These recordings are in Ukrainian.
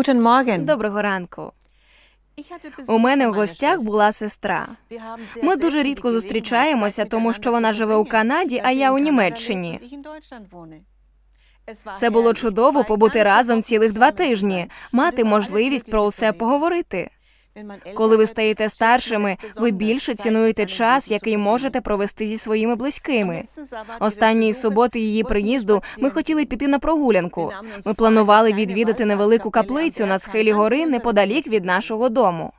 Guten Morgen. Доброго ранку. У мене в гостях була сестра. Ми дуже рідко зустрічаємося, тому що вона живе у Канаді, а я у Німеччині. Це було чудово побути разом цілих два тижні, мати можливість про усе поговорити. Коли ви стаєте старшими, ви більше цінуєте час, який можете провести зі своїми близькими. Останньої суботи її приїзду ми хотіли піти на прогулянку. Ми планували відвідати невелику каплицю на схилі гори неподалік від нашого дому.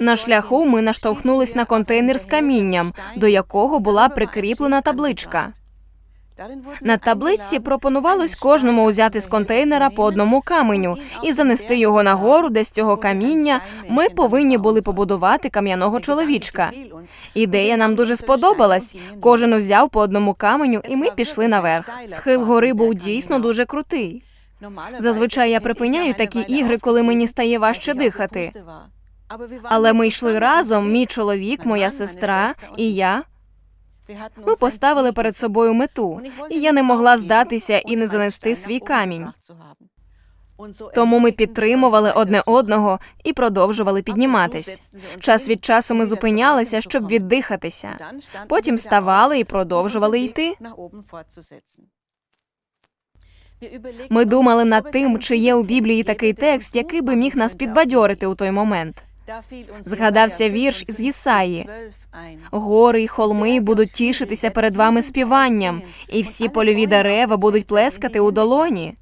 На шляху ми наштовхнулись на контейнер з камінням, до якого була прикріплена табличка. На eingeladen, пропонувалось кожному узяти з контейнера по одному каменю і занести його нагору, tragen, де з цього каміння ми повинні були побудувати кам'яного чоловічка. Ідея нам дуже сподобалась. Кожен взяв по одному каменю, і ми пішли наверх. Схил гори був дійсно дуже крутий. Зазвичай я припиняю такі ігри, коли мені стає важче дихати. Але ми йшли разом, мій чоловік, моя сестра і я. Ми поставили перед собою мету, і я не могла здатися і не занести свій камінь. Тому ми підтримували одне одного і продовжували підніматись. Час від часу ми зупинялися, щоб віддихатися. Потім вставали і продовжували йти. Ми думали над тим, чи є у Біблії такий текст, який би міг нас підбадьорити у той момент. Згадався вірш з Єсаї. Гори й холми будуть тішитися перед вами співанням, і всі польові дерева будуть плескати у долоні.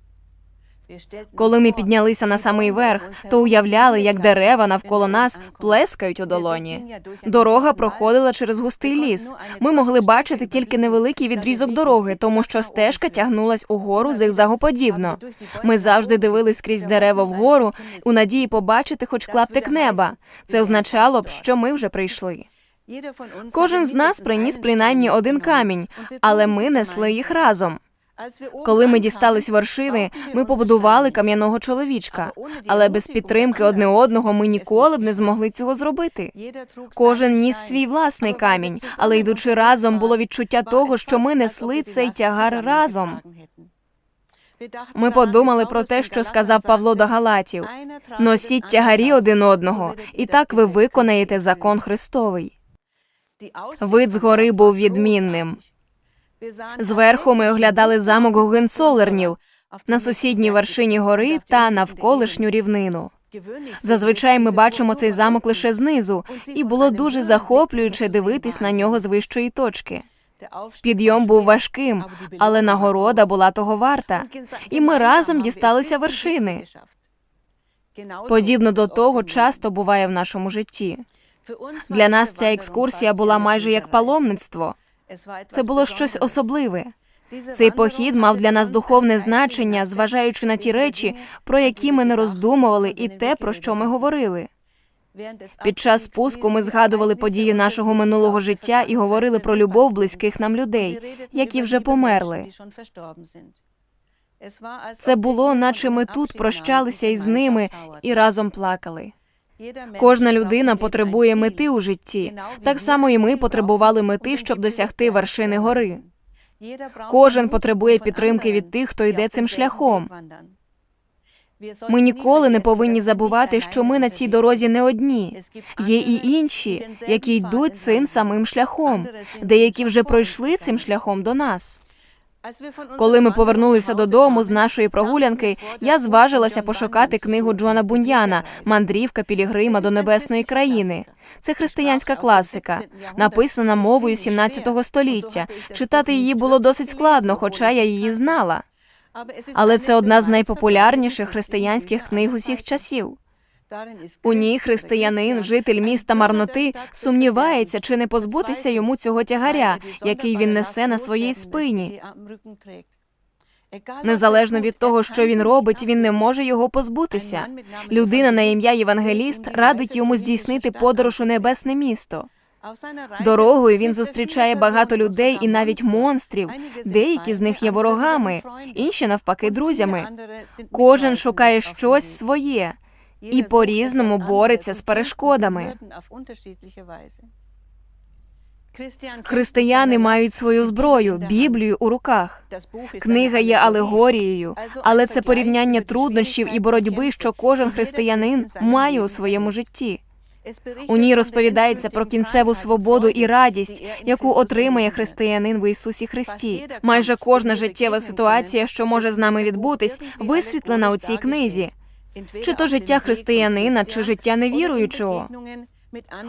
Коли ми піднялися на самий верх, то уявляли, як дерева навколо нас плескають у долоні. Дорога проходила через густий ліс. Ми могли бачити тільки невеликий відрізок дороги, тому що стежка тягнулась угору зигзагоподібно. Ми завжди дивились крізь дерева вгору у надії побачити хоч клаптик неба. Це означало б, що ми вже прийшли. Кожен з нас приніс принаймні один камінь, але ми несли їх разом. Коли ми дістались вершини, ми побудували кам'яного чоловічка, але без підтримки одне одного ми ніколи б не змогли цього зробити. Кожен ніс свій власний камінь, але йдучи разом, було відчуття того, що ми несли цей тягар разом. Ми подумали про те, що сказав Павло до Галатів: носіть тягарі один одного, і так ви виконаєте закон Христовий. Вид з гори був відмінним. Зверху ми оглядали замок Гогенцолернів на сусідній вершині гори та навколишню рівнину. Зазвичай ми бачимо цей замок лише знизу, і було дуже захоплююче дивитись на нього з вищої точки. Підйом був важким, але нагорода була того варта, і ми разом дісталися вершини. Подібно до того часто буває в нашому житті. Для нас ця екскурсія була майже як паломництво. Це було щось особливе. Цей похід мав для нас духовне значення, зважаючи на ті речі, про які ми не роздумували, і те, про що ми говорили. Під час спуску ми згадували події нашого минулого життя і говорили про любов близьких нам людей, які вже померли. Це було, наче ми тут прощалися із ними і разом плакали. Кожна людина потребує мети у житті. Так само і ми потребували мети, щоб досягти вершини гори. Кожен потребує підтримки від тих, хто йде цим шляхом. Ми ніколи не повинні забувати, що ми на цій дорозі не одні. Є і інші, які йдуть цим самим шляхом, деякі вже пройшли цим шляхом до нас. Коли ми повернулися додому з нашої прогулянки, я зважилася пошукати книгу Джона Буньяна Мандрівка Пілігрима до небесної країни. Це християнська класика, написана мовою 17 століття. Читати її було досить складно, хоча я її знала. Але це одна з найпопулярніших християнських книг усіх часів. У ній християнин, житель міста марноти, сумнівається, чи не позбутися йому цього тягаря, який він несе на своїй спині. Незалежно від того, що він робить, він не може його позбутися. Людина на ім'я Євангеліст радить йому здійснити подорож у небесне місто. Дорогою він зустрічає багато людей і навіть монстрів. Деякі з них є ворогами, інші навпаки, друзями. Кожен шукає щось своє і по-різному бореться з перешкодами. Християни мають свою зброю, Біблію у руках. Книга є алегорією, але це порівняння труднощів і боротьби, що кожен християнин має у своєму житті. У ній розповідається про кінцеву свободу і радість, яку отримає християнин в Ісусі Христі. Майже кожна життєва ситуація, що може з нами відбутись, висвітлена у цій книзі. Чи то життя християнина, чи життя невіруючого.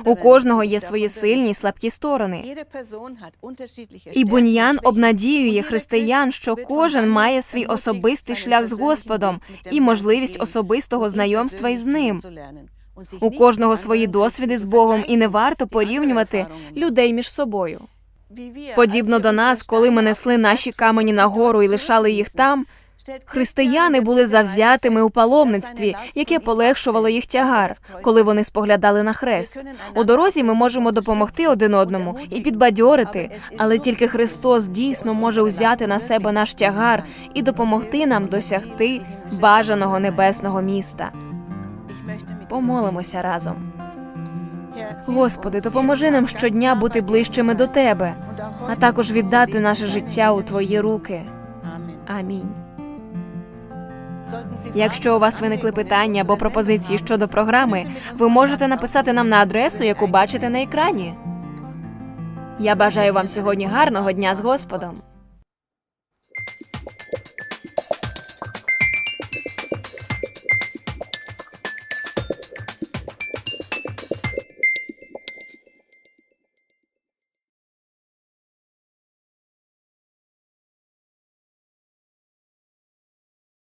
У кожного є свої сильні й слабкі сторони. І Буньян обнадіює християн, що кожен має свій особистий шлях з Господом і можливість особистого знайомства із ним. У кожного свої досвіди з Богом, і не варто порівнювати людей між собою. Подібно до нас, коли ми несли наші камені на гору і лишали їх там, християни були завзятими у паломництві, яке полегшувало їх тягар, коли вони споглядали на хрест. У дорозі ми можемо допомогти один одному і підбадьорити, але тільки Христос дійсно може узяти на себе наш тягар і допомогти нам досягти бажаного небесного міста. Помолимося разом. Господи, допоможи нам щодня бути ближчими до Тебе, а також віддати наше життя у Твої руки. Амінь. Якщо у вас виникли питання або пропозиції щодо програми, ви можете написати нам на адресу, яку бачите на екрані. Я бажаю вам сьогодні гарного дня з Господом.